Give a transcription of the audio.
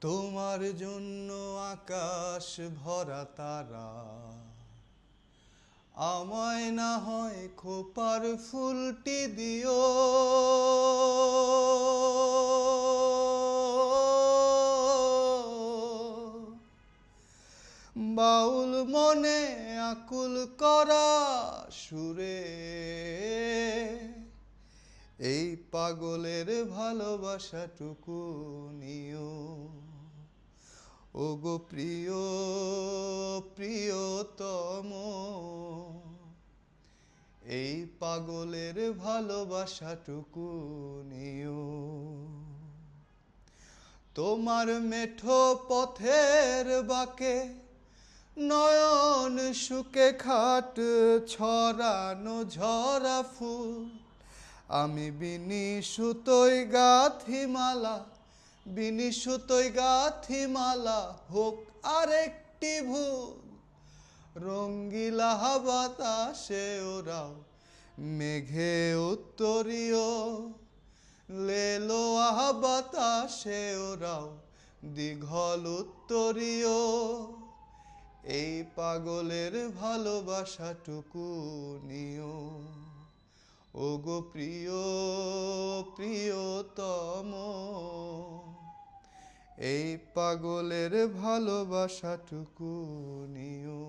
তোমার জন্য আকাশ ভরা তারা। আমায় না হয় খোপার ফুলটি দিও। বাউল মনে আকুল করা সুরে। এই পাগলের ভালোবাসাটুকু ও গো প্রিয়, প্রিয়তম, এই পাগলের ভালোবাসাটুকু নিও। তোমার মেঠো পথের বাকে নয়ন সুকে খাট ছড়ানো ঝরা ফুল, আমি বিনি সুতোই গাথি মালা বিনি সুতোই গাথি মালা হোক আরেকটি ভুল। রঙ্গিলা বাতাসে ওরাও মেঘে উত্তরীয়। লেলো আহ বাতাসে ওরাও দীঘল উত্তরীয়। এই পাগলের ভালোবাসাটুকু নিও। ও গো প্রিয়, প্রিয়তম। এই পাগলের ভালোবাসাটুকু নিও।